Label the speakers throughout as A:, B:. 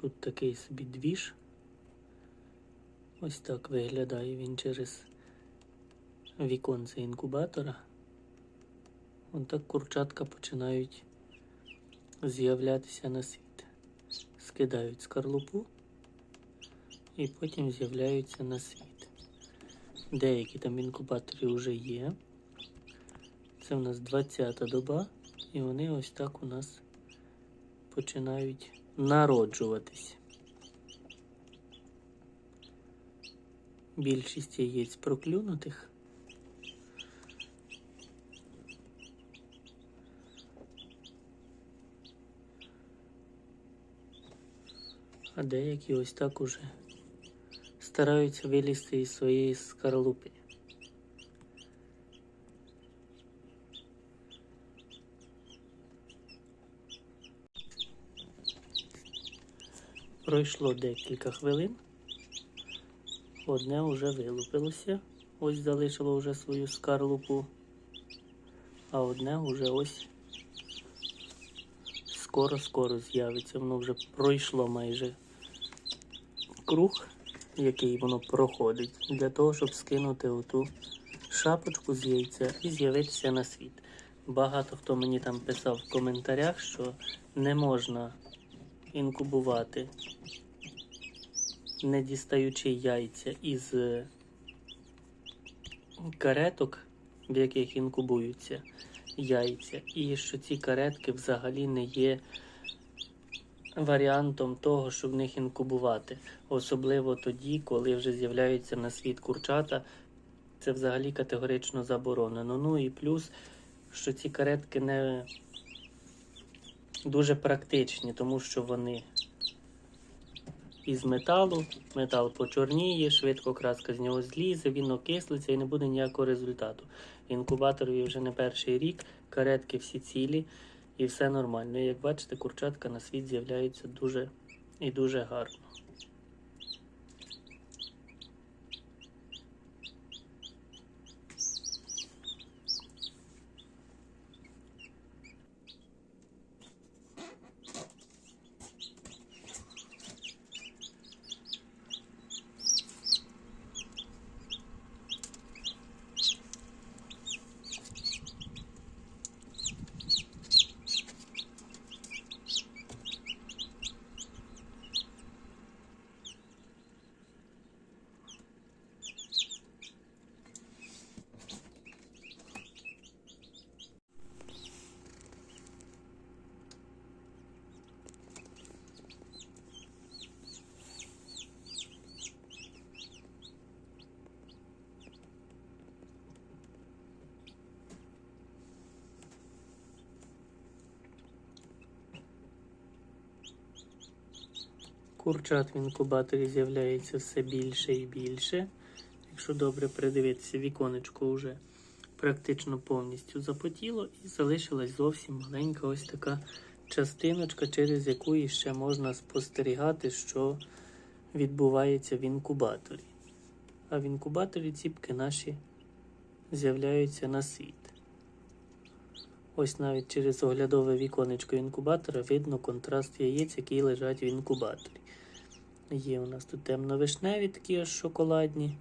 A: Тут такий собі двіж. Ось так виглядає він через віконце інкубатора. Ось так курчатка починають з'являтися на світ. Скидають скорлупу і потім з'являються на світ. Деякі там інкубаторі вже є. Це в нас 20-та доба, і вони ось так у нас починають народжуватись. Більшість яєць проклюнутих. А деякі ось так уже стараються вилізти із своєї скорлупи. Пройшло декілька хвилин. Одне вже вилупилося. Ось залишило вже свою скарлупу. А одне вже ось скоро-скоро з'явиться. Воно вже пройшло майже круг, який воно проходить, для того, щоб скинути оту шапочку з яйця і з'явитися на світ. Багато хто мені там писав в коментарях, що не можна інкубувати, не дістаючи яйця із е, кареток, в яких інкубуються яйця, і що ці каретки взагалі не є варіантом того, щоб в них інкубувати. Особливо тоді, коли вже з'являються на світ курчата, це взагалі категорично заборонено. Ну і плюс, що ці каретки не дуже практичні, тому що вони із металу, метал почорніє, швидко краска з нього злізе, він окислиться і не буде ніякого результату. Інкубаторові вже не перший рік, каретки всі цілі і все нормально. І як бачите, курчатка на світ з'являються дуже і дуже гарно. Курчат в інкубаторі з'являється все більше і більше. Якщо добре придивитися, віконечко вже практично повністю запотіло і залишилась зовсім маленька ось така частиночка, через яку ще можна спостерігати, що відбувається в інкубаторі. А в інкубаторі ціпки наші з'являються на світ. Ось навіть через оглядове віконечко інкубатора видно контраст яєць, які лежать в інкубаторі. Є у нас тут темно-вишневі, такі шоколадні.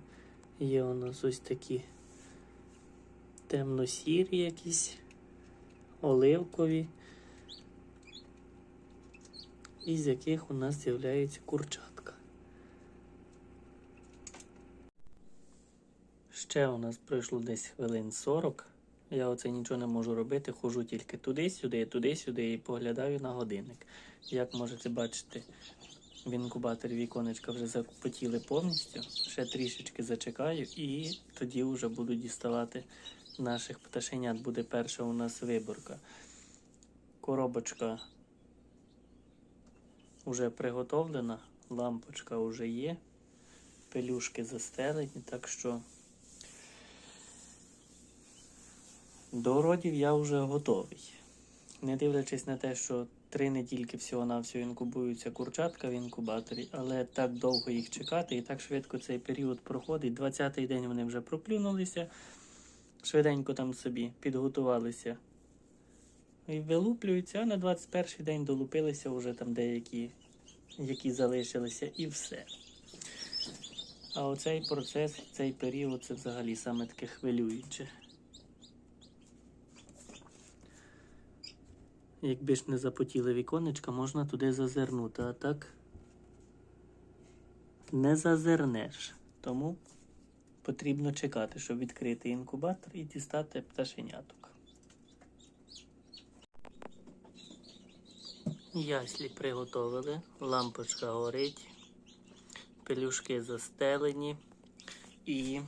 A: Є у нас ось такі темно-сірі якісь, оливкові, із яких у нас з'являється курчатка. Ще у нас пройшло десь хвилин 40. Я оце нічого не можу робити, хожу тільки туди-сюди, туди-сюди і поглядаю на годинник. Як можете бачити, в інкубаторі віконечка вже запотіли повністю. Ще трішечки зачекаю і тоді вже буду діставати наших пташенят. Буде перша у нас виборка. Коробочка вже приготовлена, лампочка вже є, пелюшки застелені, так що. До родів я вже готовий. Не дивлячись на те, що три недільки всього-навсього інкубуються курчатка в інкубаторі, але так довго їх чекати і так швидко цей період проходить. 20-й день вони вже проклюнулися, швиденько там собі підготувалися і вилуплюються, а на 21-й день долупилися вже там деякі які залишилися, і все. А оцей процес, цей період це взагалі саме таке хвилююче. Якби ж не запотіли віконечка, можна туди зазирнути, а так не зазирнеш. Тому потрібно чекати, щоб відкрити інкубатор і дістати пташеняток. Яслі приготовили, лампочка горить, пелюшки застелені. І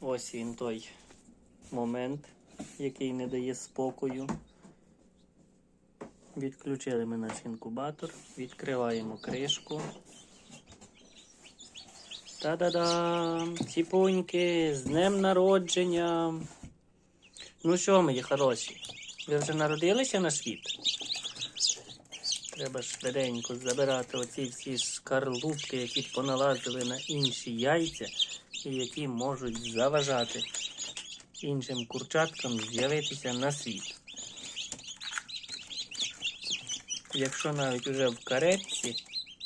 A: ось він той момент, який не дає спокою. Відключили ми наш інкубатор, відкриваємо кришку. Та-да-дам! Ціпуньки, з днем народження. Ну що, мої хороші? Ви вже народилися на світ? Треба швиденько забирати оці всі шкарлупки, які поналазили на інші яйця, і які можуть заважати іншим курчаткам з'явитися на світ. Якщо навіть уже в каретці,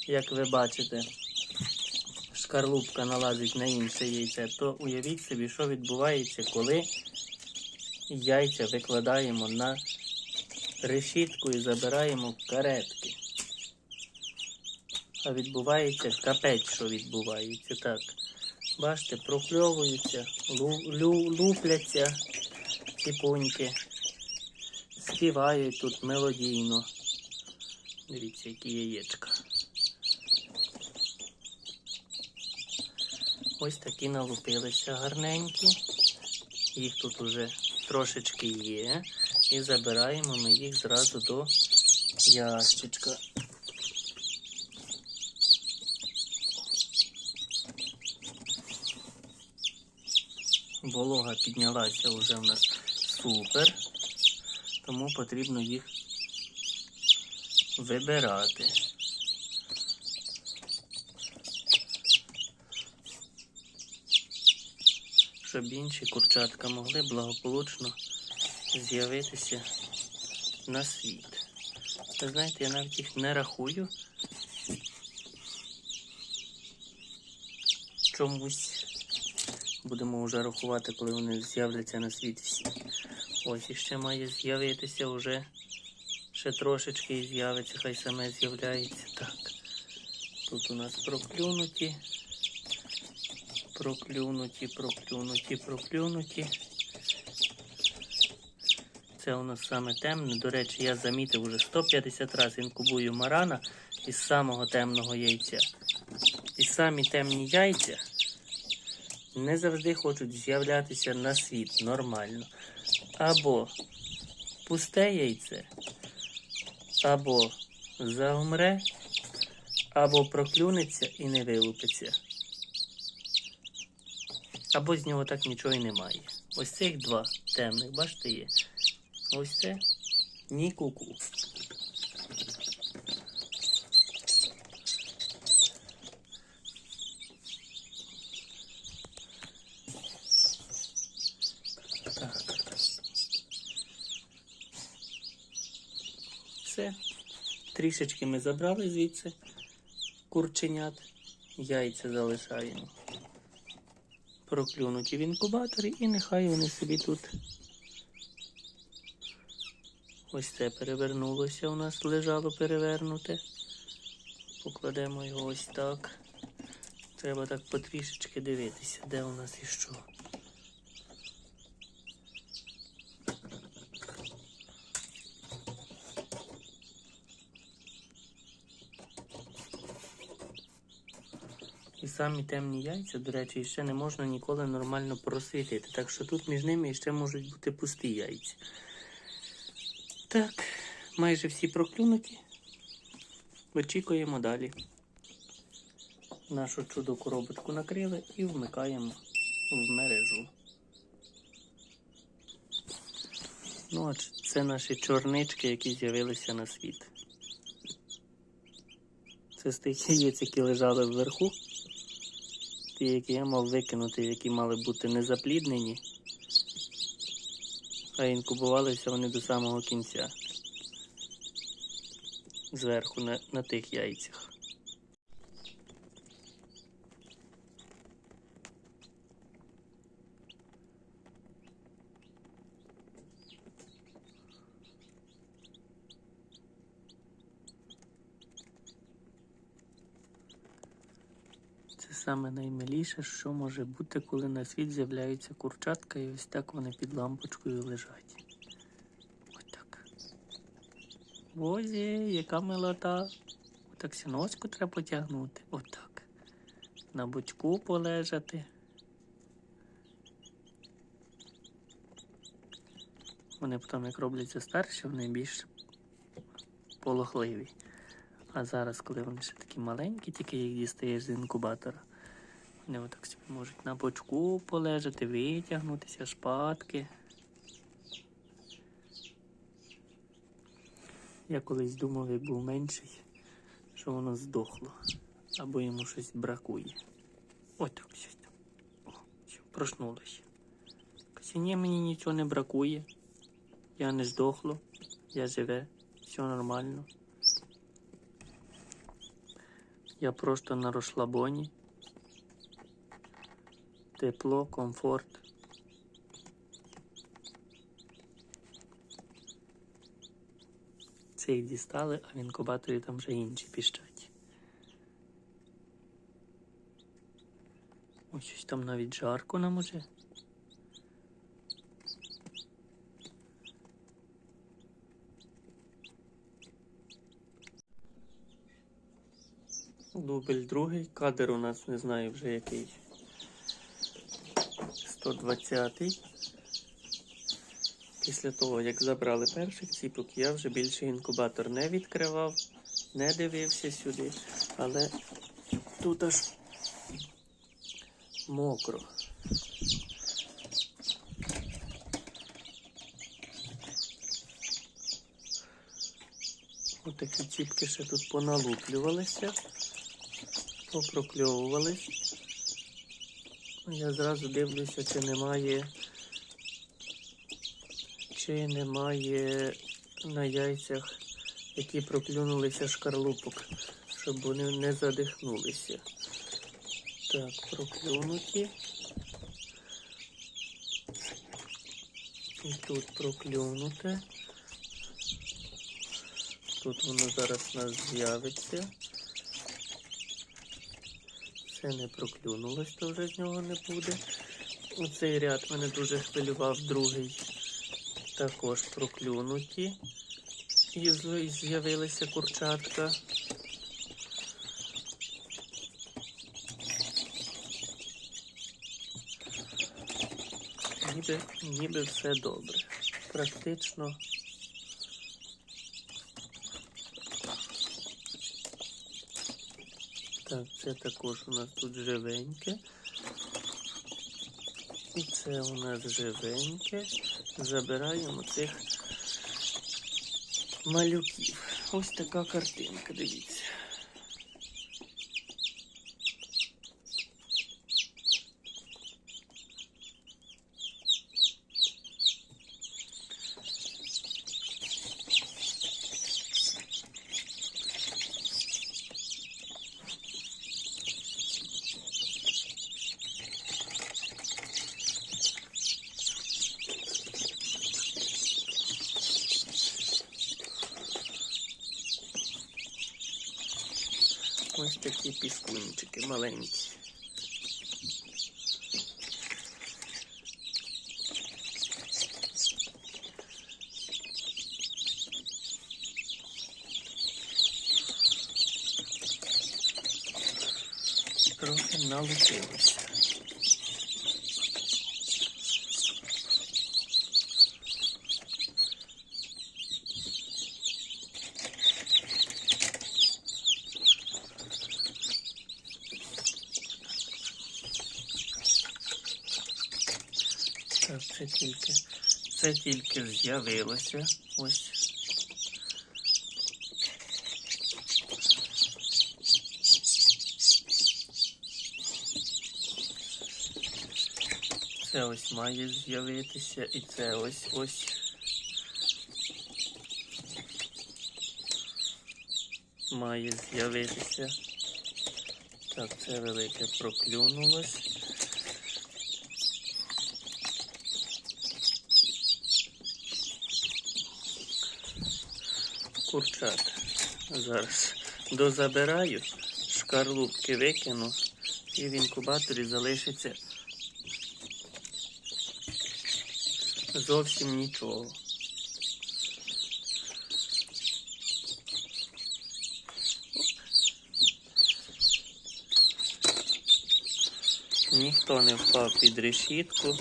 A: як ви бачите, шкарлупка налазить на інше яйце, то уявіть собі, що відбувається, коли яйця викладаємо на решітку і забираємо каретки. А відбувається капець, що відбувається. Так. Бачите, прокльовуються, лу, лю, лупляться ціпоньки, співають тут мелодійно. Дивіться, які яєчка. Ось такі налупилися гарненькі. Їх тут уже трошечки є. І забираємо ми їх зразу до ящичка. Волога піднялася вже в нас супер, тому потрібно їх вибирати. Щоб інші курчатка могли благополучно з'явитися на світ. Ви знаєте, я навіть їх не рахую. Чомусь будемо вже рахувати, коли вони з'являться на світ всі. Ось іще має з'явитися вже ще трошечки і з'явиться, хай саме з'являється. Так. Тут у нас проклюнуті, проклюнуті, проклюнуті, проклюнуті. Це у нас саме темне. До речі, я замітив уже 150 разів інкубую марана із самого темного яйця. І самі темні яйця не завжди хочуть з'являтися на світ нормально. Або пусте яйце, або заумре, або проклюнеться і не вилупиться. Або з нього так нічого і немає. Ось цих два темних, бачите, є. Ось це ні куку. Так. Все. Трішечки ми забрали звідси курченят. Яйця залишаємо. Проклюнуті в інкубаторі і нехай вони собі тут Ось це перевернулося у нас лежало перевернуте. Покладемо його ось так. Треба так потрішечки дивитися, де у нас і що. Самі темні яйця, до речі, ще не можна ніколи нормально просвітити. Так що тут між ними ще можуть бути пусті яйця. Так, майже всі проклюнуті. Очікуємо далі. Нашу чудо коробочку накрили і вмикаємо в мережу. Ну, а це наші чорнички, які з'явилися на світ. Це з тих яєць, які лежали вверху. Ті, які я мав викинути, які мали бути незапліднені а інкубувалися вони до самого кінця. Зверху на, на тих яйцях. Саме наймиліше, що може бути, коли на світ з'являються курчатка, і ось так вони під лампочкою лежать. Ось так. Бозі, яка милота. Отак сіночку треба потягнути. Отак. На бочку полежати. Вони потім, як робляться старші, вони більш полохливі. А зараз, коли вони ще такі маленькі, тільки їх дістаєш з інкубатора, вони отак собі можуть на бочку полежати, витягнутися, шпатки. Я колись думав, як був менший, що воно здохло. Або йому щось бракує. Ось так щось там. Проснулося. Каже, ні, мені нічого не бракує. Я не здохло, я живе, все нормально. Я просто на розслабоні. Тепло, комфорт. Це їх дістали, а в інкубаторі там вже інші піщать. Ось щось там навіть жарко нам уже. Дубль другий. Кадр у нас не знаю вже який. 120-й. Після того, як забрали перших ціпок, я вже більше інкубатор не відкривав, не дивився сюди, але тут аж мокро. Отакі ціпки ще тут поналуплювалися, попрокльовувались. Я зразу дивлюся, чи немає, чи немає на яйцях, які проклюнулися шкарлупок, щоб вони не задихнулися. Так, проклюнуті. І тут проклюнуте. Тут воно зараз у нас з'явиться. Це не проклюнулось, то вже з нього не буде. Оцей ряд мене дуже хвилював, другий також проклюнуті. І з'явилися курчатка. Ніби, ніби все добре. Практично Так, це також у нас тут живеньке. І це у нас живеньке. Забираємо цих малюків. Ось така картинка, дивіться. Ось такі піскунчики маленькі. Трохи налупилися. Так, це тільки, це тільки з'явилося. Ось. Це ось має з'явитися і це ось ось. Має з'явитися. Так, це велике проклюнулось. Курчат. Зараз дозабираю, шкарлупки викину І в інкубаторі залишиться зовсім нічого. Ніхто не впав під решітку,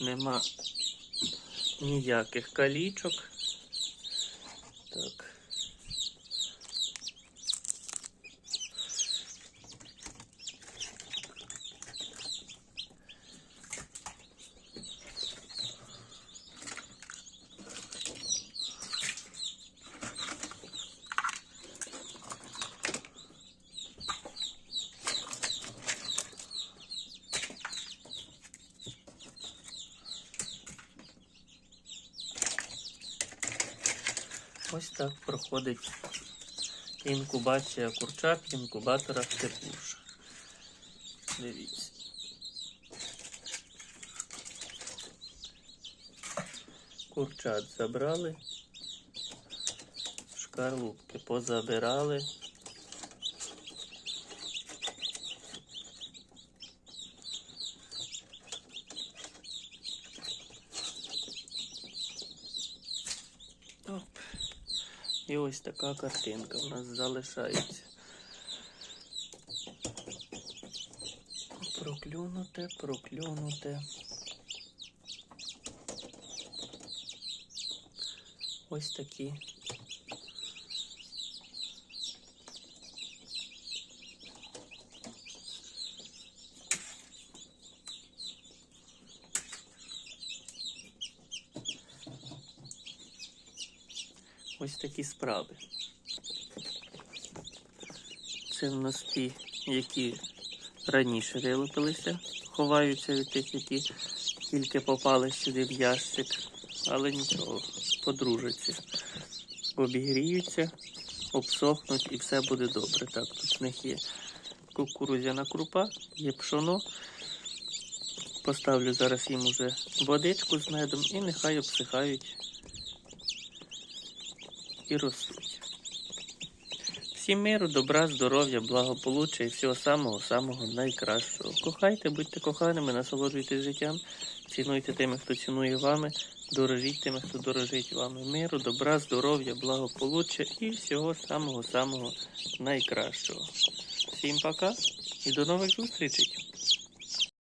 A: нема ніяких калічок. Так. Ось так проходить інкубація курчат в інкубаторах теплуша. Дивіться. Курчат забрали, шкарлупки позабирали. Оп. І ось така картинка в нас залишається. Проклюнуте, проклюнуте. Ось такі. Ось такі справи. Це в нас ті, які раніше вилупилися, ховаються від тих, які тільки попали сюди в ящик, але нічого, подружаться, обігріються, обсохнуть і все буде добре. Так, тут в них є кукурудзяна крупа, є пшоно. Поставлю зараз їм уже водичку з медом і нехай обсихають і ростуть. Всім миру, добра, здоров'я, благополуччя і всього самого-самого найкращого. Кохайте, будьте коханими, насолоджуйтесь життям, цінуйте тими, хто цінує вами, дорожіть тими, хто дорожить вами. Миру, добра, здоров'я, благополуччя і всього самого-самого найкращого. Всім пока і до нових зустрічей!